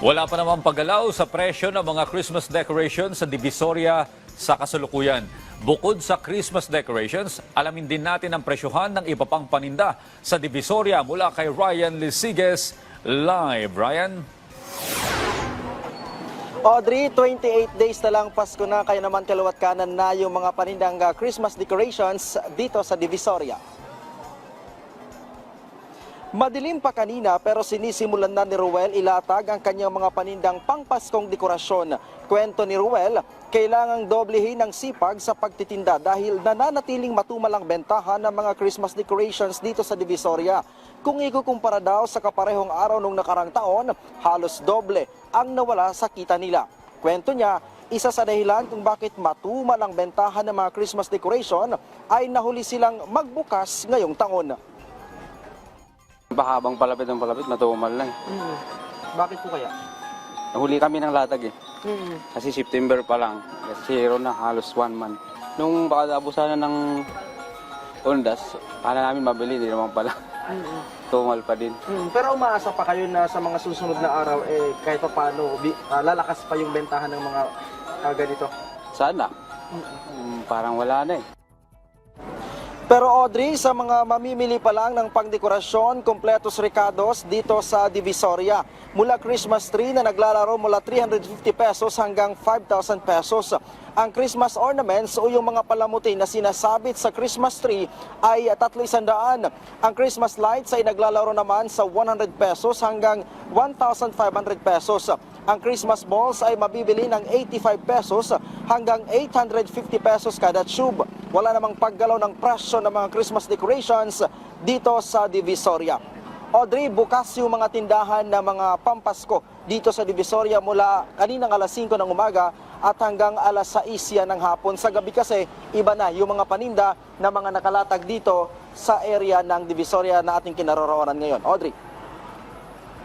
Wala pa namang paggalaw sa presyo ng mga Christmas decorations sa Divisoria sa kasalukuyan. Bukod sa Christmas decorations, alamin din natin ang presyohan ng iba pang paninda sa Divisoria mula kay Ryan Lisiges. Live, Ryan. Audrey, 28 days na lang Pasko na kaya naman kaliwat kanan na yung mga panindang uh, Christmas decorations dito sa Divisoria. Madilim pa kanina pero sinisimulan na ni Ruel ilatag ang kanyang mga panindang pangpaskong dekorasyon. Kwento ni Ruel, kailangang doblehin ang sipag sa pagtitinda dahil nananatiling matumalang bentahan ng mga Christmas decorations dito sa Divisoria. Kung ikukumpara daw sa kaparehong araw nung nakarang taon, halos doble ang nawala sa kita nila. Kwento niya, isa sa dahilan kung bakit matumal ang bentahan ng mga Christmas decoration ay nahuli silang magbukas ngayong taon. Baka habang palapit ng palapit, matumal na eh. Bakit po kaya? Nahuli kami ng latag eh. Kasi September pa lang. Kasi zero na, halos one month. Nung baka abusan na ng ondas, kala namin mabili, di naman pala. Tumal pa din. Hmm, pero umaasa pa kayo na sa mga susunod na araw eh kahit pa paano bi- ah, lalakas pa yung bentahan ng mga ah, ganito. Sana. Mm, parang wala na eh. Pero Audrey, sa mga mamimili pa lang ng pangdekorasyon, kompletos recados dito sa Divisoria. Mula Christmas tree na naglalaro mula 350 pesos hanggang 5,000 pesos. Ang Christmas ornaments o yung mga palamuti na sinasabit sa Christmas tree ay 300. Ang Christmas lights ay naglalaro naman sa 100 pesos hanggang 1,500 pesos. Ang Christmas balls ay mabibili ng 85 pesos hanggang 850 pesos kada tube. Wala namang paggalaw ng presyo ng mga Christmas decorations dito sa Divisoria. Audrey, bukas yung mga tindahan na mga pampasko dito sa Divisoria mula kaninang alas 5 ng umaga at hanggang alas 6 yan ng hapon. Sa gabi kasi, iba na yung mga paninda na mga nakalatag dito sa area ng Divisoria na ating kinaroroonan ngayon. Audrey.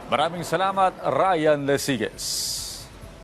Maraming salamat, Ryan Lesiges.